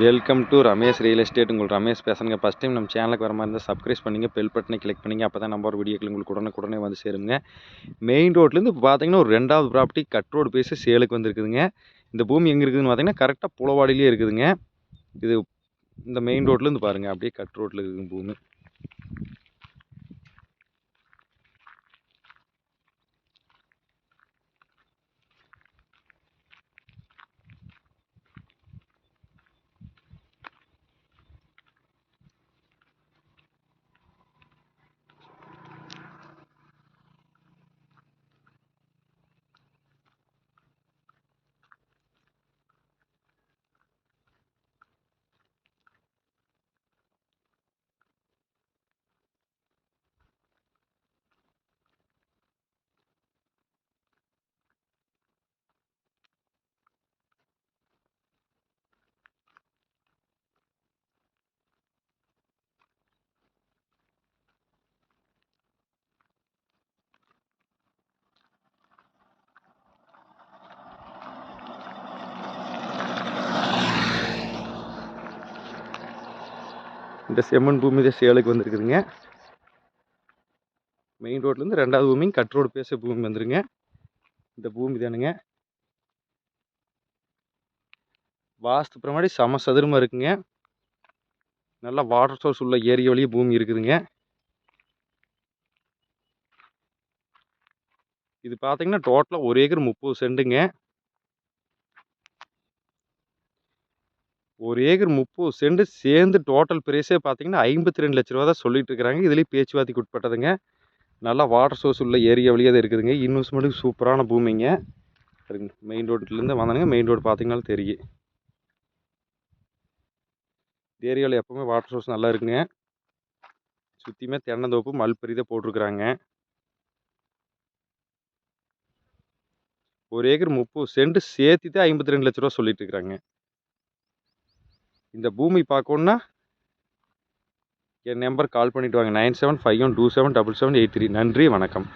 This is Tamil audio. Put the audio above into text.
Welcome to Ramesh real estate உங்களுக்கு ரமேஷ் பேசுங்க ஃபஸ்ட் டைம் நம்ம சேனலுக்கு வர மாதிரி இருந்தால் சப்ஸ்கிரைப் பண்ணிங்க. பெல் பட்டனை கிளிக் பண்ணுங்கள் அப்போ தான் நம்ம ஒரு வீடியோக்கள் உங்களுக்கு உடனே உடனே வந்து சேருங்க. மெயின் ரோட்லேருந்து இப்போ பார்த்தீங்கன்னா ஒரு ரெண்டாவது ப்ராப்பர்ட்டி கட் ரோடு பேசி சேலுக்கு வந்திருக்குதுங்க. இந்த பூமி எங்கே இருக்குதுன்னு பார்த்தீங்கன்னா கரெக்டாக புலவாடியிலே இருக்குதுங்க. இது இந்த மெயின் ரோட்லேருந்து பாருங்கள் அப்படியே கட் ரோட்டில் இருக்குதுங்க பூமி. இந்த செம்மண் பூமி தான் சேலுக்கு வந்திருக்குதுங்க. மெயின் ரோட்லேருந்து ரெண்டாவது பூமி கட் ரோடு பேச பூமி வந்துருங்க. இந்த பூமி தானுங்க. வாஸ்து பிரமாடி சம சதுரமாக இருக்குங்க. நல்லா வாட்டர் சோர்ஸ் உள்ள ஏரிய வழியே பூமி இருக்குதுங்க. இது பார்த்தீங்கன்னா டோட்டலாக ஒரு ஏக்கர் முப்பது சென்ட்டுங்க ஒரு ஏக்கர் முப்பது சென்ட் சேர்ந்து டோட்டல் ப்ரைஸே பார்த்தீங்கன்னா ஐம்பத்தி ரெண்டு லட்ச ரூபா தான் சொல்லிட்டு இருக்கிறாங்க இதுலேயும் பேச்சுவார்த்தைக்கு உட்பட்டதுங்க. நல்லா வாட்டர் சோர்ஸ் உள்ள ஏரியா வழியாக தான் இருக்குதுங்க. இன்வெஸ்ட்மெண்ட்டுக்கு சூப்பரான பூமிங்க. மெயின் ரோட்லேருந்து வந்தானுங்க. மெயின் ரோடு பார்த்தீங்கனாலும் தெரியும். இந்த ஏரியாவில் எப்போவுமே வாட்டர் சோர்ஸ் நல்லா இருக்குங்க. சுற்றியுமே தென்னந்தோப்பு மல்பரி தான் போட்டிருக்குறாங்க. ஒரு ஏக்கர் முப்பது சென்ட் சேர்த்து தான் ஐம்பத்தி ரெண்டு லட்ச ரூபா சொல்லிட்டு இருக்கிறாங்க இந்த பூமி பார்க்கணுன்னா என் நம்பர் கால் பண்ணிவிட்டு வாங்க. Nine seven five one two seven double seven eight three நன்றி வணக்கம்.